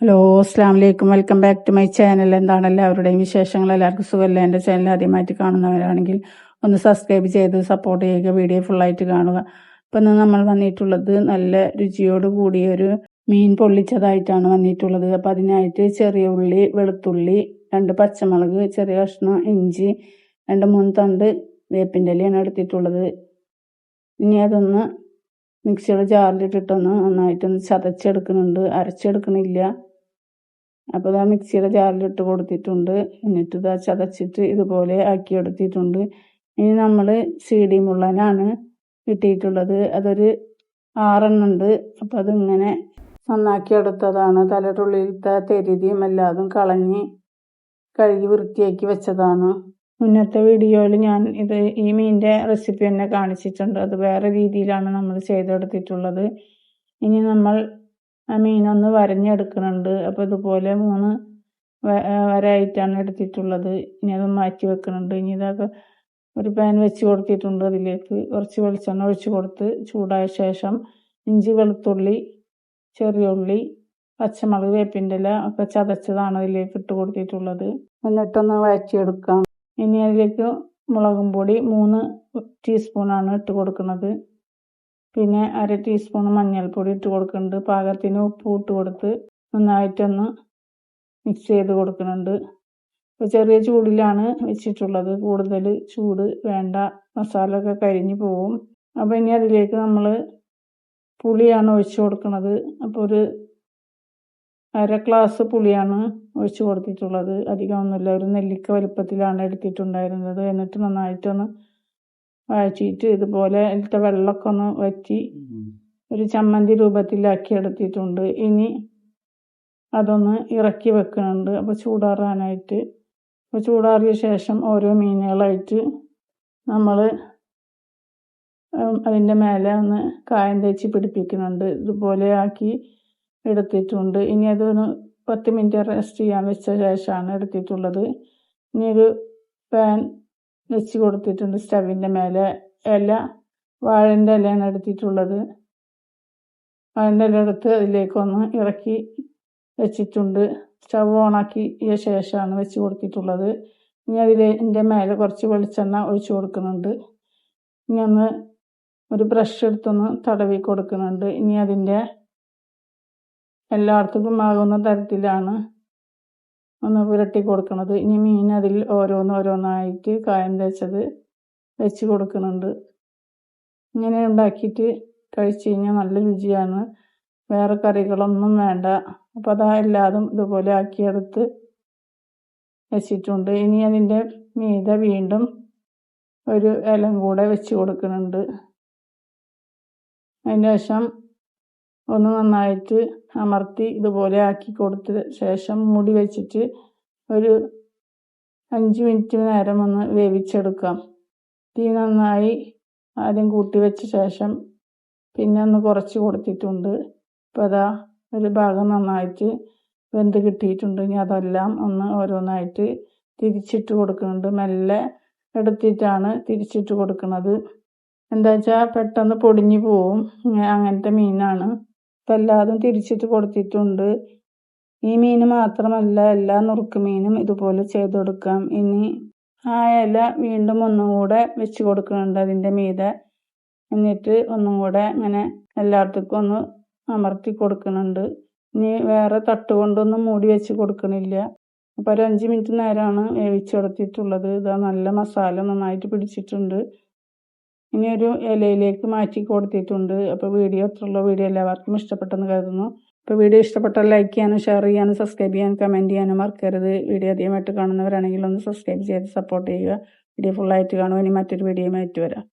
Hello അസ്സാം വലൈക്കും welcome back to my channel എന്താണ് എല്ലാവരുടെയും വിശേഷങ്ങൾ? എല്ലാവർക്കും സുഖമല്ല? എന്റെ ചാനൽ ആദ്യമായിട്ട് കാണുന്നവരാണെങ്കിൽ ഒന്ന് സബ്സ്ക്രൈബ് ചെയ്ത് സപ്പോർട്ട് ചെയ്യുക വീഡിയോ ഫുള്ളായിട്ട് കാണുക. ഇപ്പം ഇന്ന് നമ്മൾ വന്നിട്ടുള്ളത് നല്ല രുചിയോട് കൂടിയ ഒരു മീൻ പൊള്ളിച്ചതായിട്ടാണ് വന്നിട്ടുള്ളത്. അപ്പം അതിനായിട്ട് ചെറിയ ഉള്ളി വെളുത്തുള്ളി രണ്ട് പച്ചമുളക് ചെറിയ കഷ്ണം ഇഞ്ചി രണ്ട് മൂന്ന് തണ്ട് വേപ്പിന്റെ ഇലയാണ് എടുത്തിട്ടുള്ളത്. ഇനി അതൊന്ന് മിക്സിയുടെ ജാറിലിട്ടിട്ടൊന്ന് നന്നായിട്ടൊന്ന് ചതച്ചെടുക്കുന്നുണ്ട്. അരച്ചെടുക്കണില്ല. അപ്പോൾ ഇതാ മിക്സിയുടെ ജാറിലിട്ട് കൊടുത്തിട്ടുണ്ട്. എന്നിട്ട് ഇതാ ചതച്ചിട്ട് ഇതുപോലെ ആക്കി എടുത്തിട്ടുണ്ട് ഇനി നമ്മൾ സി ഡി മുള്ളനാണ് കിട്ടിയിട്ടുള്ളത്. അതൊരു ആറെണ്ണം ഉണ്ട്. അപ്പോൾ അതിങ്ങനെ നന്നാക്കി എടുത്തതാണ്. തലയുടെ തെരുതിയും എല്ലാതും കളഞ്ഞ് കഴുകി വൃത്തിയാക്കി വെച്ചതാണ്. മുന്നത്തെ വീഡിയോയിൽ ഞാൻ ഇത് ഈ മീനിന്റെ റെസിപ്പി തന്നെ കാണിച്ചിട്ടുണ്ട്. അത് വേറെ രീതിയിലാണ് നമ്മൾ ചെയ്തെടുത്തിട്ടുള്ളത്. ഇനി നമ്മൾ ആ മീനൊന്ന് വരഞ്ഞെടുക്കുന്നുണ്ട് അപ്പോൾ ഇതുപോലെ മൂന്ന് വരായിട്ടാണ് എടുത്തിട്ടുള്ളത്. ഇനി അത് മാറ്റി വെക്കുന്നുണ്ട് ഇനി ഇതൊക്കെ ഒരു പാൻ വെച്ച് കൊടുത്തിട്ടുണ്ട് അതിലേക്ക്. കുറച്ച് വെളിച്ചെണ്ണ ഒഴിച്ച് കൊടുത്ത് ചൂടായ ശേഷം ഇഞ്ചി വെളുത്തുള്ളി ചെറിയ ഉള്ളി പച്ചമുളക് വേപ്പിന്റെ ഇല ഒക്കെ ചതച്ചതാണ് അതിലേക്ക് ഇട്ട് കൊടുത്തിട്ടുള്ളത്. എന്നിട്ടൊന്ന് വഴറ്റിയെടുക്കാം. ഇനി അതിലേക്ക് മുളകും പൊടി മൂന്ന് ടീസ്പൂണാണ് ഇട്ട് കൊടുക്കുന്നത് പിന്നെ അര ടീസ്പൂൺ മഞ്ഞൾപ്പൊടി ഇട്ട് കൊടുക്കുന്നുണ്ട്. പാകത്തിന് ഉപ്പ് ഇട്ട് കൊടുത്ത് നന്നായിട്ടൊന്ന് മിക്സ് ചെയ്ത് കൊടുക്കുന്നുണ്ട്. ഇപ്പോൾ ചെറിയ ചൂടിലാണ് വെച്ചിട്ടുള്ളത്. കൂടുതൽ ചൂട് വേണ്ട. മസാല ഒക്കെ കരിഞ്ഞു പോവും. അപ്പോൾ ഇനി അതിലേക്ക് നമ്മൾ പുളിയാണ് ഒഴിച്ച് കൊടുക്കുന്നത്. അപ്പോൾ ഒരു അര ഗ്ലാസ് പുളിയാണ് ഒഴിച്ച് കൊടുത്തിട്ടുള്ളത്. അധികം ഒന്നുമില്ല. ഒരു നെല്ലിക്ക വലുപ്പത്തിലാണ് എടുത്തിട്ടുണ്ടായിരുന്നത്. എന്നിട്ട് നന്നായിട്ടൊന്ന് വഴറ്റിയിട്ട് ഇതുപോലെ അതിലത്തെ വെള്ളമൊക്കെ ഒന്ന് വറ്റി ഒരു ചമ്മന്തി രൂപത്തിലാക്കി എടുത്തിട്ടുണ്ട്. ഇനി അതൊന്ന് ഇറക്കി വെക്കുന്നുണ്ട്. അപ്പോൾ ചൂടാറാനായിട്ട്. അപ്പോൾ ചൂടാറിയ ശേഷം ഓരോ മീനുകളായിട്ട് നമ്മൾ അതിന്റെ മേലെ ഒന്ന് കായം തേച്ച് പിടിപ്പിക്കുന്നുണ്ട്. ഇതുപോലെ ആക്കി എടുത്തിട്ടുണ്ട്. ഇനി അതൊന്ന് പത്ത് മിനിറ്റ് റെസ്റ്റ് ചെയ്യാൻ വെച്ച ശേഷമാണ് എടുത്തിട്ടുള്ളത്. ഇനി ഒരു പാൻ വെച്ച് കൊടുത്തിട്ടുണ്ട് സ്റ്റവിന്റെ മേലെ. ഇല വാഴന്റെ ഇലയാണ് എടുത്തിട്ടുള്ളത്. വാഴന്റെ ഇല എടുത്ത് അതിലേക്കൊന്ന് ഇറക്കി വെച്ചിട്ടുണ്ട്. സ്റ്റവ് ഓണാക്കിയ ശേഷമാണ് വെച്ച് കൊടുത്തിട്ടുള്ളത്. ഇനി അതിന്റെ മേലെ കുറച്ച് വെളിച്ചെണ്ണ ഒഴിച്ചു കൊടുക്കുന്നുണ്ട്. ഇനി ഒന്ന് ഒരു ബ്രഷ് എടുത്തൊന്ന് തടവി കൊടുക്കുന്നുണ്ട്. ഇനി അതിന്റെ എല്ലായിടത്തും ആകുന്ന തരത്തിലാണ് ഒന്ന് പുരട്ടി കൊടുക്കണത്. ഇനി മീൻ അതിൽ ഓരോന്ന് ഓരോന്നായിട്ട് കായം തേച്ചത് വെച്ച് കൊടുക്കുന്നുണ്ട്. ഇങ്ങനെ ഉണ്ടാക്കിയിട്ട് കഴിച്ചു കഴിഞ്ഞാൽ നല്ല രുചിയാണ്. വേറെ കറികളൊന്നും വേണ്ട. അപ്പോൾ അതാ എല്ലാതും ഇതുപോലെ ആക്കിയെടുത്ത് വെച്ചിട്ടുണ്ട്. ഇനി അതിന്റെ മീത വീണ്ടും ഒരു ഇലം കൂടെ വെച്ച് കൊടുക്കുന്നുണ്ട്. അതിന്റെ ശേഷം ഒന്ന് നന്നായിട്ട് അമർത്തി ഇതുപോലെ ആക്കി കൊടുത്ത ശേഷം മൂടി വെച്ചിട്ട് ഒരു അഞ്ച് മിനിറ്റ് നേരം ഒന്ന് വേവിച്ചെടുക്കാം. തീ നന്നായി ആദ്യം കൂട്ടി വെച്ച ശേഷം പിന്നെ ഒന്ന് കുറച്ച് കൊടുത്തിട്ടുണ്ട്. ഇപ്പോൾ അതാ ഒരു ഭാഗം നന്നായിട്ട് വെന്ത് കിട്ടിയിട്ടുണ്ട്. ഇനി അതെല്ലാം ഒന്ന് ഓരോന്നായിട്ട് തിരിച്ചിട്ട് കൊടുക്കുന്നുണ്ട്. മെല്ലെ എടുത്തിട്ടാണ് തിരിച്ചിട്ട് കൊടുക്കുന്നത്. എന്താ വെച്ചാൽ പെട്ടെന്ന് പൊടിഞ്ഞു പോവും. അങ്ങനത്തെ മീനാണ്. ഇപ്പം എല്ലാതും തിരിച്ചിട്ട് കൊടുത്തിട്ടുണ്ട്. ഈ മീൻ മാത്രമല്ല എല്ലാ നുറുക്ക് മീനും ഇതുപോലെ ചെയ്ത് കൊടുക്കാം. ഇനി ആ ഇല വീണ്ടും ഒന്നും കൂടെ വെച്ച് കൊടുക്കുന്നുണ്ട് അതിന്റെ മീതെ. എന്നിട്ട് ഒന്നും കൂടെ ഇങ്ങനെ എല്ലായിടത്തേക്കും ഒന്ന് അമർത്തി കൊടുക്കുന്നുണ്ട്. ഇനി വേറെ തട്ട് കൊണ്ടൊന്നും മൂടി വെച്ച് കൊടുക്കണില്ല. അപ്പോൾ ഒരു അഞ്ച് മിനിറ്റ് നേരമാണ് വേവിച്ചെടുത്തിട്ടുള്ളത് ഇതാ നല്ല മസാല നന്നായിട്ട് പിടിച്ചിട്ടുണ്ട്. ഇനി ഒരു ഇലയിലേക്ക് മാറ്റി കൊടുത്തിട്ടുണ്ട്. അപ്പോൾ വീഡിയോ അത്രയുള്ള വീഡിയോ എല്ലാവർക്കും ഇഷ്ടപ്പെട്ടെന്ന് കരുതുന്നു. അപ്പോൾ വീഡിയോ ഇഷ്ടപ്പെട്ടാൽ ലൈക്ക് ചെയ്യാനും ഷെയർ ചെയ്യാനും സബ്സ്ക്രൈബ് ചെയ്യാനും കമന്റ് ചെയ്യാനും മറക്കരുത്. വീഡിയോ ആദ്യമായിട്ട് കാണുന്നവരാണെങ്കിൽ ഒന്ന് സബ്സ്ക്രൈബ് ചെയ്ത് സപ്പോർട്ട് ചെയ്യുക. വീഡിയോ ഫുള്ളായിട്ട് കാണുക. ഇനി മറ്റൊരു വീഡിയോ വീഡിയോയുമായിട്ട് വരാം.